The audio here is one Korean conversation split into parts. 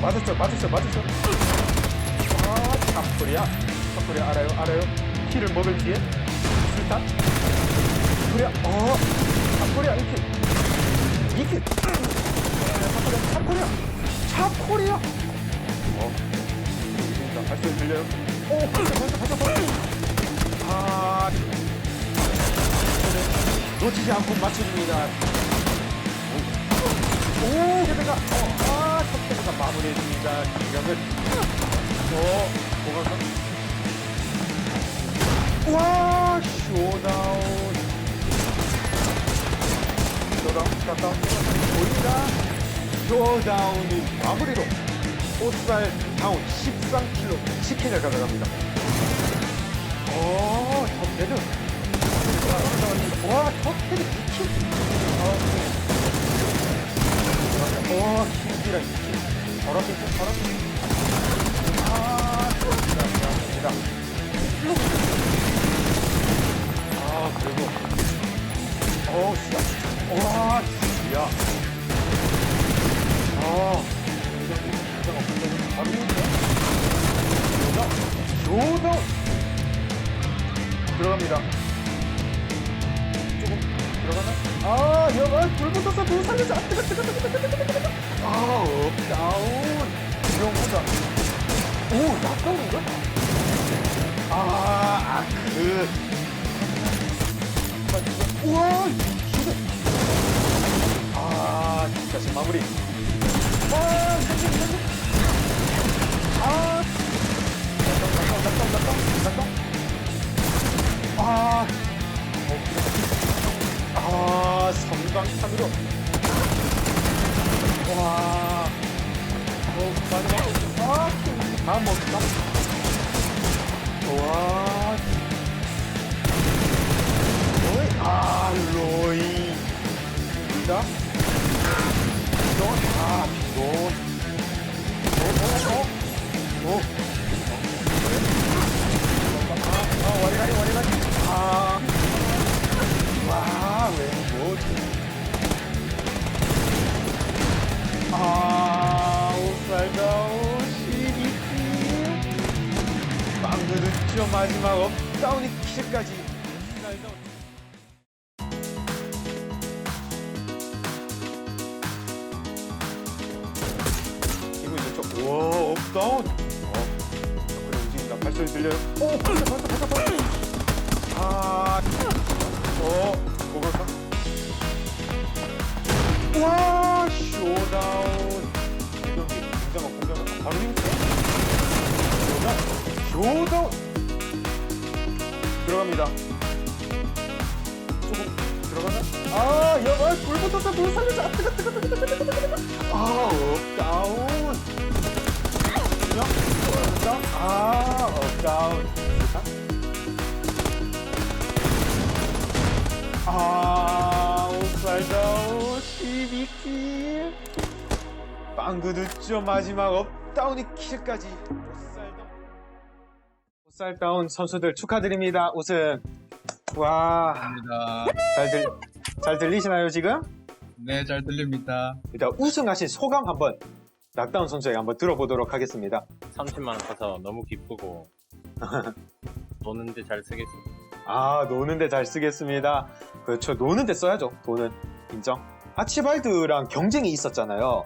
맞았죠, 맞았죠, 맞았죠. 아, 탑코리아. 탑코리아 알아요, 알아요. 키를 먹을 뒤에 술탄. 코리아, 어, 1킬. 2킬. 탑코리아, 탑코리아. 탑코리아. 어, 일단 발소리 들려요? 오, 벌써, 벌써, 벌써, 벌써. 아, 놓치지 않고 맞춰줍니다. 오, 게다가, 어, 아, 첫째가 마무리해줍니다. 장면을. 어, 뭐가, 와, 쇼다운. 쇼다운, 쇼다운, 보입니다. 쇼다운이 마무리로 오살 다운 13kg 치킨을 가져갑니다. 오, top 10은. 와, 10이 2kg. 와, 힘이랑 힘. 더럽겠죠? 더럽겠죠? 아, 감사합니다. 아, 그리고, 어우, 씨야. 와, 씨야. 아, 굉장히, 굉장히, 바로. 요다, 요다. 들어갑니다. 들어가나? 아, 여가 불 붙었어, 불 살려줘. 아, 뜨거, 뜨거, 뜨거, 뜨거, 뜨거, 뜨거, 뜨거. 아, 업다운. 이용보다. 오, 낙다운인가? 아, 아크. 우와, 이거. 아, 다시 마무리. 아, 섬광탄으로. 와. 어, 마지막. 아, 다 먹다. 와. 로이. 아, 로이. 자. 론. 빵도 늦죠, 마지막 업다운이 킬까지. 이거 이제 좀, 와, 업다운. 어, 그래, 움직인다. 발소리 들려요? 오, 벌써, 벌써, 벌써, 벌써. 아, 어, 쇼다운. 들어갑니다. 조금 들어가나? 아, 야, 아, 불 붙었어, 불. 아, 뜨거, 뜨거, 뜨거, 뜨거, 뜨거. 아, 업다운. 그냥, 업다운. 아, 업다운. 아, 옵살다운 12킬. 빵그 늦죠 마지막 업다운이 킬까지. 옵살다운. 옵살다운 선수들 축하드립니다. 우승. 와, 감사합니다. 잘 들, 잘 들리시나요 지금? 네, 잘 들립니다. 일단 우승하신 소감 한번 낙다운 선수에게 한번 들어보도록 하겠습니다. 30만 원 타서 너무 기쁘고 노는데 잘 쓰겠습니다. 아, 노는데 잘 쓰겠습니다. 그렇죠. 노는데 써야죠. 돈은. 인정. 아치발드랑 경쟁이 있었잖아요.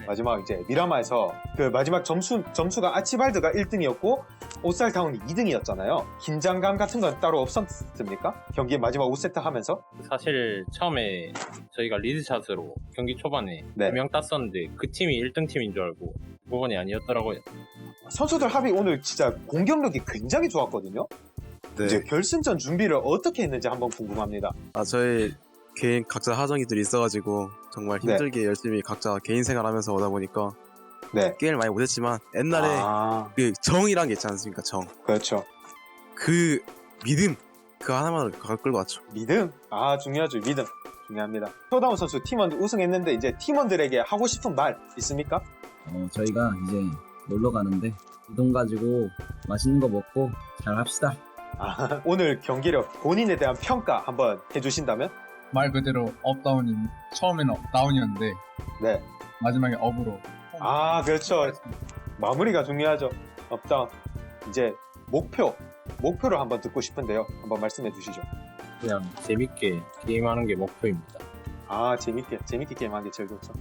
네. 마지막 이제 미라마에서 그 마지막 점수, 점수가 아치발드가 1등이었고 오살타운이 2등이었잖아요. 긴장감 같은 건 따로 없었습니까? 경기 마지막 5세트 하면서? 사실 처음에 저희가 리드샷으로 경기 초반에 네. 2명 땄었는데 그 팀이 1등 팀인 줄 알고 그건이 아니었더라고요. 선수들 합이 오늘 진짜 공격력이 굉장히 좋았거든요. 네. 이제 결승전 준비를 어떻게 했는지 한번 궁금합니다. 아, 저희 개인 각자 하정이들이 있어가지고 정말 네. 힘들게 열심히 각자 개인 생활하면서 오다 보니까 네. 게임을 많이 못했지만 옛날에 아, 그 정이란 게 있지 않습니까? 정. 그렇죠. 그 믿음 그 하나만을 가- 끌고 왔죠. 믿음? 아, 중요하죠. 믿음. 중요합니다. 쇼다운 선수 팀원 우승했는데 이제 팀원들에게 하고 싶은 말 있습니까? 어, 저희가 이제 놀러 가는데 이 돈 가지고 맛있는 거 먹고 잘 합시다. 아, 오늘 경기력 본인에 대한 평가 한번 해주신다면? 말 그대로 업다운인 처음에는 다운이었는데 네. 마지막에 업으로 아, 그렇죠. 마무리가 중요하죠. 업다운. 이제 목표, 목표를 한번 듣고 싶은데요. 한번 말씀해 주시죠. 그냥 재밌게 게임하는 게 목표입니다. 아, 재밌게, 재밌게 게임하는 게 제일 좋죠.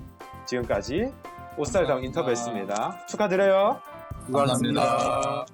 지금까지 오스타일다운 감사합니다. 인터뷰였습니다. 축하드려요. 감사합니다.